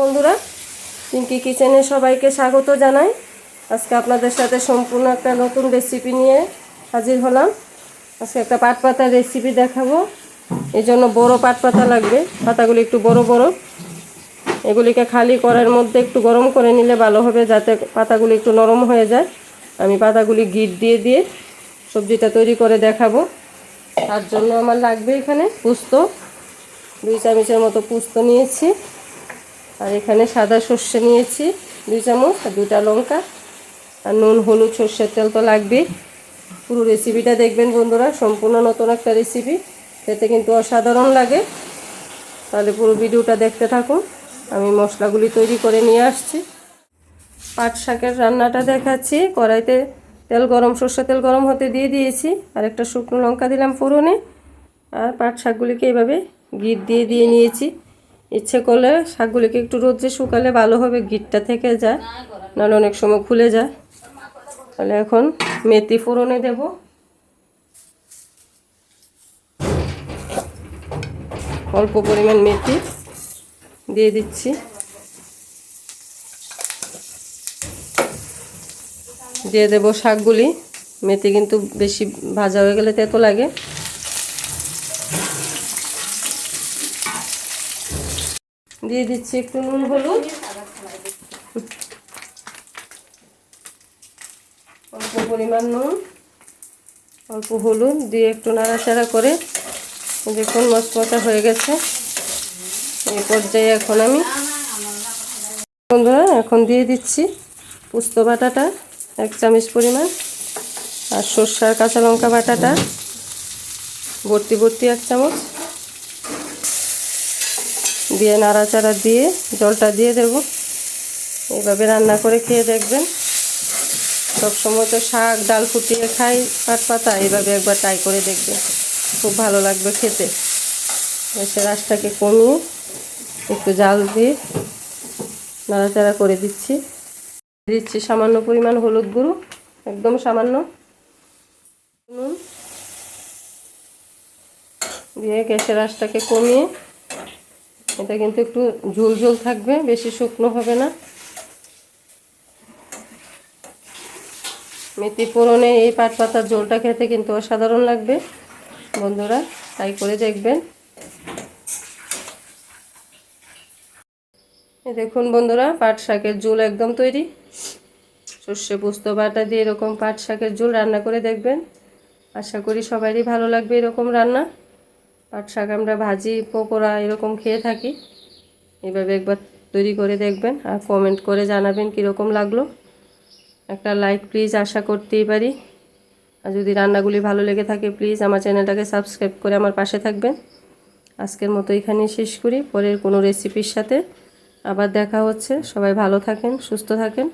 বন্ধুরা পিঙ্কি কিচেনে সবাইকে স্বাগত জানাই। আজকে আপনাদের সাথে সম্পূর্ণ একটা নতুন রেসিপি নিয়ে হাজির হলাম। আজকে একটা পাট পাতার রেসিপি দেখাবো। এই জন্য বড়ো পাট পাতা লাগবে, পাতাগুলি একটু বড় বড়। এগুলিকে খালি করার মধ্যে একটু গরম করে নিলে ভালো হবে, যাতে পাতাগুলি একটু নরম হয়ে যায়। আমি পাতাগুলি গিট দিয়ে দিয়ে সবজিটা তৈরি করে দেখাবো। তার জন্য আমার লাগবে এখানে পুস্ত। দুই চামচের মতো পুস্ত নিয়েছি। আর এখানে সাদা সর্ষে নিয়েছি, দুই চামচ আর দুটা লঙ্কা আর নুন, হলুদ, সর্ষের তেল তো লাগবেই। পুরো রেসিপিটা দেখবেন বন্ধুরা, সম্পূর্ণ নতুন একটা রেসিপি খেতে কিন্তু অসাধারণ লাগে। তাহলে পুরো ভিডিওটা দেখতে থাকুন। আমি মশলাগুলি তৈরি করে নিয়ে আসছি। পাট শাকের রান্নাটা দেখাচ্ছি। কড়াইতে তেল গরম সর্ষে তেল গরম হতে দিয়ে দিয়েছি। আর একটা শুকনো লঙ্কা দিলাম ফোড়নে। আর পাট শাকগুলিকে এইভাবে গিট দিয়ে দিয়ে নিয়েছি। ইচ্ছে করলে শাকগুলিকে একটু রোদ্রে শুকালে ভালো হবে, গিটটা থেকে যায়, নাহলে অনেক সময় খুলে যায়। তাহলে এখন মেথি ফোড়নে দেব। অল্প পরিমাণ মেথি দিয়ে দিচ্ছি। দিয়ে দেব শাকগুলি। মেথি কিন্তু বেশি ভাজা হয়ে গেলে তেতো লাগে। দিয়ে দিচ্ছি একটু নুন হলুদ। অল্প পরিমাণ নুন, অল্প হলুদ দিয়ে একটু নাড়াচাড়া করে দেখুন মশমশা হয়ে গেছে। এই পর্যায়ে এখন আমি বন্ধুরা, এখন দিয়ে দিচ্ছি পুস্ত বাটাটা, এক চামচ পরিমাণ, আর সর্ষার কাঁচা লঙ্কা বাটাটা, ভর্তি ভর্তি এক চামচ। দিয়ে নাড়াচাড়া দিয়ে জলটা দিয়ে দেব। এইভাবে রান্না করে খেয়ে দেখবেন। সবসময় তো শাক, ডাল ফুটিয়ে খাই, পাট পাতা, এইভাবে একবার ট্রাই করে দেখবেন। খুব ভালো লাগবে খেতে। এসে রাসটাকে কমিয়ে একটু জাল দিয়ে নাড়াচাড়া করে দিচ্ছি। দিচ্ছি সামান্য পরিমাণ হলুদ গুঁড়ো, একদম সামান্য নুন। দিয়ে গ্যাসের আঁচটাকে কমিয়ে এটা কিন্তু একটু ঝোল ঝোল থাকবে, বেশি শুকনো হবে না। মেথি ফোড়নে এই পাট পাতার ঝোলটা খেতে কিন্তু অসাধারণ লাগবে, বন্ধুরা, তাই করে দেখবেন। দেখুন বন্ধুরা, পাট শাকের ঝোল একদম তৈরি। সর্ষে, পোস্ত, বাটা দিয়ে এরকম পাট শাকের ঝোল রান্না করে দেখবেন। আশা করি সবারই ভালো লাগবে এরকম রান্না। পাট শাক আমরা ভাজি, পকোড়া এরকম খেয়ে থাকি। এভাবে একবার তৈরি করে দেখবেন আর কমেন্ট করে জানাবেন কীরকম লাগল। একটা লাইক প্লিজ আশা করতেই পারি। আর যদি রান্নাগুলি ভালো লেগে থাকে প্লিজ আমার চ্যানেলটাকে সাবস্ক্রাইব করে আমার পাশে থাকবেন। আজকের মতো এখানেই শেষ করি। পরের কোনো রেসিপির সাথে আবার দেখা হচ্ছে। সবাই ভালো থাকেন, সুস্থ থাকেন।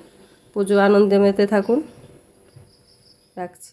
পুজো আনন্দে মেতে থাকুন। রাখছি।